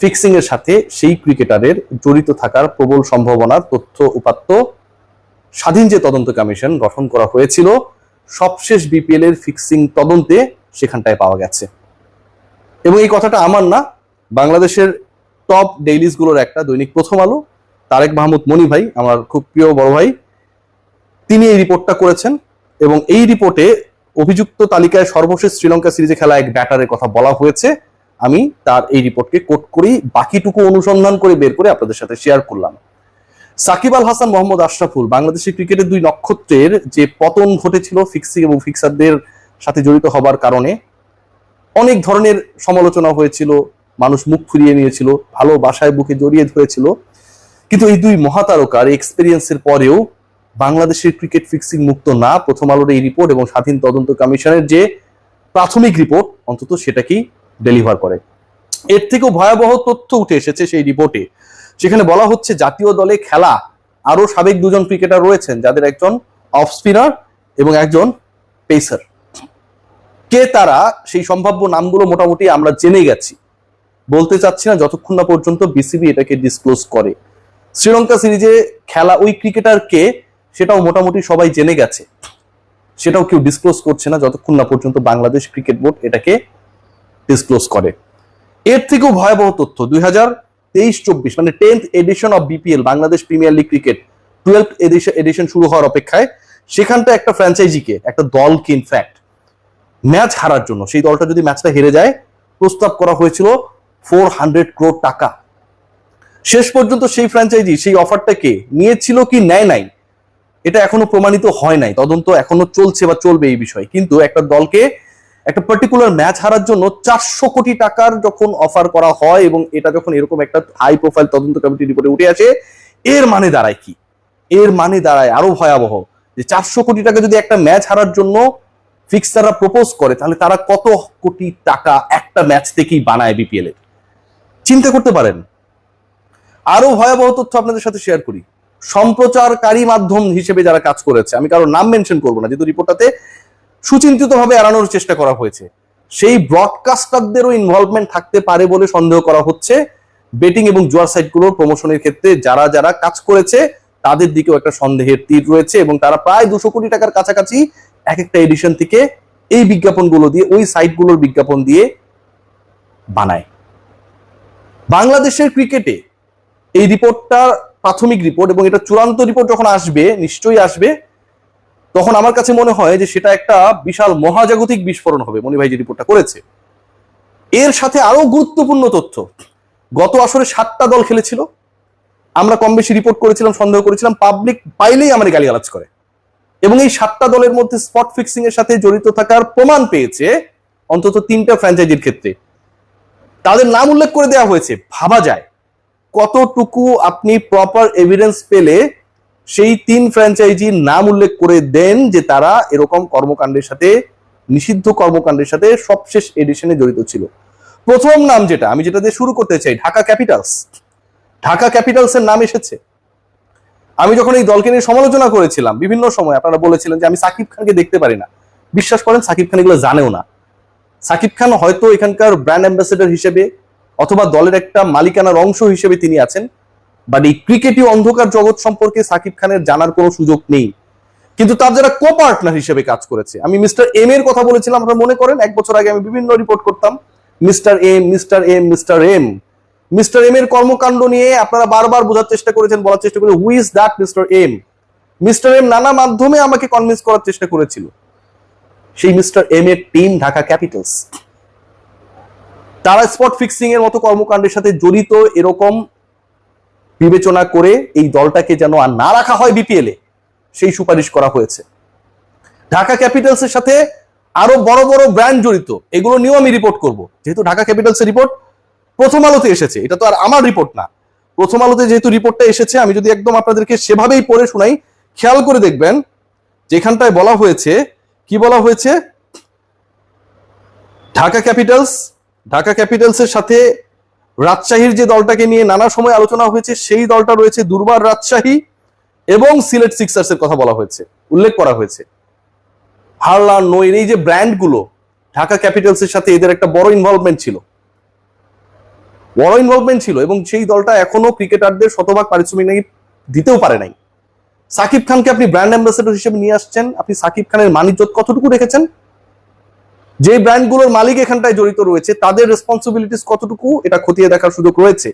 Fixing এর সাথে সেই ক্রিকেটারের জড়িত থাকার প্রবল সম্ভাবনার তথ্য উপাত্ত স্বাধীন যে তদন্ত কমিশন গঠন করা হয়েছিল, সবশেষ বিপিএল এর ফিক্সিং তদন্তে সেখানটায় পাওয়া গেছে। এবং এই কথাটা আমার না, বাংলাদেশের টপ ডেইলিসগুলোর একটা দৈনিক প্রথম আলো, তারেক মাহমুদ মনি ভাই, আমার খুব প্রিয় বড় ভাই, তিনি এই রিপোর্টটা করেছেন এবং এই রিপোর্টে অভিযুক্ত তালিকায় সর্বশেষ শ্রীলঙ্কা সিরিজে খেলা এক ব্যাটারের কথা বলা হয়েছে। আমি তার এই রিপোর্টকে কোট করেই বাকিটুকু অনুসন্ধান করে বের করে আপনাদের সাথে শেয়ার করলাম। সাকিব আল হাসান, মোহাম্মদ আশরাফুল বাংলাদেশের ক্রিকেটের দুই নক্ষত্রের যে পতন ঘটেছিল ফিক্সিং এবং ফিক্সারদের সাথে জড়িত হবার কারণে, অনেক ধরনের সমালোচনা হয়েছিল, মানুষ মুখ ফিরিয়ে নিয়েছিল, ভালো বাসায় বুকে জড়িয়ে ধরেছিল। কিন্তু এই দুই মহাতারকার এক্সপিরিয়েন্সের পরেও বাংলাদেশের ক্রিকেট ফিক্সিং মুক্ত না, প্রথম আলোর এই রিপোর্ট এবং স্বাধীন তদন্ত কমিশনের যে প্রাথমিক রিপোর্ট অন্তত সেটাকেই ডেলিভার করে। এর থেকেও ভয়াবহ তথ্য উঠে এসেছে সেই রিপোর্টে সেখানে বলা হচ্ছে জাতীয় দলে খেলা আরও সাবেক দুজন ক্রিকেটার রয়েছেন, যাদের একজন অফ স্পিনার এবং একজন পেসার কে তারা, সেই সম্ভাব্য নামগুলো মোটামুটি আমরা জেনে গেছি। বলতে চাচ্ছি না, যতক্ষণ না পর্যন্ত বিসিবি এটাকে ডিসক্লোজ করে। শ্রীলঙ্কা সিরিজে খেলা ওই ক্রিকেটার কে, সেটাও মোটামুটি সবাই জেনে গেছে। সেটাও কেউ ডিসক্লোজ করছে না, যতক্ষণ না পর্যন্ত বাংলাদেশ ক্রিকেট বোর্ড এটাকে ডিসক্লোজ করে। এর থেকেও ভয়াবহ তথ্য, দুই হাজার তেইশ চব্বিশ মানে tenth edition of BPL Bangladesh premier league cricket twelve edition শুরু হওয়ার অপেক্ষায় সেখানটা একটা ফ্র্যাঞ্চাইজিকে একটা দলকে ইনফ্যাক্ট ম্যাচ হারার জন্য, সেই দলটা যদি ম্যাচটা হেরে যায়, প্রস্তাব করা হয়েছিল ফোর হান্ড্রেড ক্রোড টাকা। শেষ পর্যন্ত সেই ফ্র্যাঞ্চাইজি সেই অফারটাকে নিয়েছিল কি, নেয় নাই, এটা এখনও প্রমাণিত হয় নাই, তদন্ত এখনও চলছে বা চলবে এই বিষয়ে। কিন্তু একটা দলকে একটা পার্টিকুলার ম্যাচ হারার জন্য চারশো কোটি টাকার যখন অফার করা হয় এবং এটা যখন এরকম একটা হাই প্রোফাইল তদন্ত কমিটি রিপোর্টে উঠে আসে, এর মানে দাঁড়ায় কি? এর মানে দাঁড়ায় আরও ভয়াবহ যে চারশো কোটি টাকা যদি একটা ম্যাচ হারার জন্য ফিক্সাররা প্রপোজ করে, তাহলে তারা কত কোটি টাকা একটা ম্যাচ থেকেই বানায় বিপিএল এর চিন্তা করতে পারেন। আরও ভয়াবহ তথ্য আপনাদের সাথে শেয়ার করি। সম্প্রচারকারী মাধ্যম হিসেবে যারা কাজ করেছে, আমি কারও নাম মেনশন করব না, যেহেতু রিপোর্টটাতে সুচিন্তিতভাবে এড়ানোর চেষ্টা করা হয়েছে। সেই ব্রডকাস্টারদেরও ইনভলভমেন্ট থাকতে পারে বলে সন্দেহ করা হচ্ছে। বেটিং এবং জুয়ার সাইটগুলোর প্রমোশনের ক্ষেত্রে যারা যারা কাজ করেছে, তাদের দিকেও একটা সন্দেহের তীর রয়েছে এবং তারা প্রায় দুশো কোটি টাকার কাছাকাছি এক একটা এডিশন থেকে এই বিজ্ঞাপনগুলো দিয়ে, ওই সাইটগুলোর বিজ্ঞাপন দিয়ে বানায়। বাংলাদেশের ক্রিকেটে এই রিপোর্টটা প্রাথমিক রিপোর্ট এবং এটা চূড়ান্ত রিপোর্ট যখন আসবে, নিশ্চয়ই আসবে তখন আমার কাছে মনে হয় যে সেটা একটা বিশাল মহাজাগতিক বিস্ফোরণ হবে মনি ভাই যে রিপোর্টটা করেছে। এর সাথে আরও গুরুত্বপূর্ণ তথ্য, গত আসরে সাতটা দল খেলেছিল। আমরা কম বেশি রিপোর্ট করেছিলাম, সন্দেহ করেছিলাম, পাবলিক পাইলেই আমাদের গালিগালাজ করে। এবং এই সাতটা দলের মধ্যে স্পট ফিক্সিং এর সাথে জড়িত থাকার প্রমাণ পেয়েছে অন্তত তিনটা ফ্র্যাঞ্চাইজির ক্ষেত্রে। তাদের নাম উল্লেখ করে দেওয়া হয়েছে, ভাবা যায়। কতটুকু আপনি প্রপার এভিডেন্স পেলে সেই তিন ফ্র্যাঞ্চাইজির নাম উল্লেখ করে দেন যে তারা এরকম কর্মকাণ্ডের সাথে, নিষিদ্ধ কর্মকাণ্ডের সাথে সবশেষ এডিশনে জড়িত ছিল। প্রথম নাম যেটা, আমি যেটা দিয়ে শুরু করতে চাই, ঢাকা ক্যাপিটালস। ঢাকা ক্যাপিটালস এর নাম এসেছে। আমি যখন এই দলকে নিয়ে সমালোচনা করেছিলাম, বিভিন্ন সময় আপনারা বলেছিলেন যে আমি সাকিব খানকে দেখতে পারি না। বিশ্বাস করেন, সাকিব খান এগুলো জানেও না। সাকিব খান হয়তো এখানকার ব্র্যান্ড অ্যাম্বাসেডর হিসেবে অথবা দলের একটা মালিকানার অংশ হিসেবে তিনি আছেন। বাট এই ক্রিকেটীয় অন্ধকার জগৎ সম্পর্কে সাকিব খানের জানার কোনো সুযোগ নেই। কিন্তু তার যারা কো পার্টনার হিসেবে কাজ করেছে, আমি মিস্টার এম এর কথা বলেছিলাম, আপনারা মনে করেন? এক বছর আগে আমি বিভিন্ন রিপোর্ট করতাম, mister M mister M mister M. Mister M এর কর্মকাণ্ড নিয়ে আপনারা বারবার বোঝার চেষ্টা করেছেন, বলার চেষ্টা করেছেন who is that mister M mister M নানা মাধ্যমে আমাকে কনভিন্স করার চেষ্টা করেছিল। সেই মিস্টার এম এর টিম ঢাকা ক্যাপিটালস তারা স্পট ফিক্সিং এর মতো কর্মকাণ্ডের সাথে জড়িত, এরকম বিবেচনা করে এই দলটাকে যেন আর না রাখা হয় বিপিএল এ, সেই সুপারিশ করা হয়েছে। ঢাকা ক্যাপিটালস এর সাথে আরও বড় বড় ব্র্যান্ড জড়িত, এগুলো নিয়েও আমি রিপোর্ট করব। যেহেতু ঢাকা ক্যাপিটালস এর রিপোর্ট প্রথম আলোতে এসেছে, এটা তো আর আমার রিপোর্ট না। প্রথম আলোতে যেহেতু রিপোর্টটা এসেছে, আমি যদি একদম আপনাদেরকে সেভাবেই পড়ে শোনাই, খেয়াল করে দেখবেন, যেখানটায় বলা হয়েছে, কি বলা হয়েছে? ঢাকা ক্যাপিটালস, ঢাকা ক্যাপিটালসের সাথে রাজশাহীর যে দলটাকে নিয়ে নানা সময় আলোচনা হয়েছে, সেই দলটা রয়েছে দুর্বার রাজশাহী এবং সিলেট সিক্সার্স এর কথা বলা হয়েছে, উল্লেখ করা হয়েছে। হারলান নইর এই যে ব্র্যান্ডগুলো, ঢাকা ক্যাপিটালস এর সাথে এদের একটা বড় ইনভলভমেন্ট ছিল। বড় ইনভলভমেন্ট ছিল এবং সেই দলটা এখনও ক্রিকেটারদের শতভাগ পারিশ্রমিক নাকি দিতেও পারে নাই। সাকিব খানকে আপনি ব্র্যান্ড অ্যাম্বাসেডর হিসেবে নিয়ে আসছেন, আপনি সাকিব খানের মানিজ্যত কতটুকু রেখেছেন? যে ব্র্যান্ডগুলোর মালিক এখানটায় জড়িত রয়েছে তাদের রেসপন্সিবিলিটিস কতটুকু এটা খতিয়ে দেখার সুযোগ রয়েছে।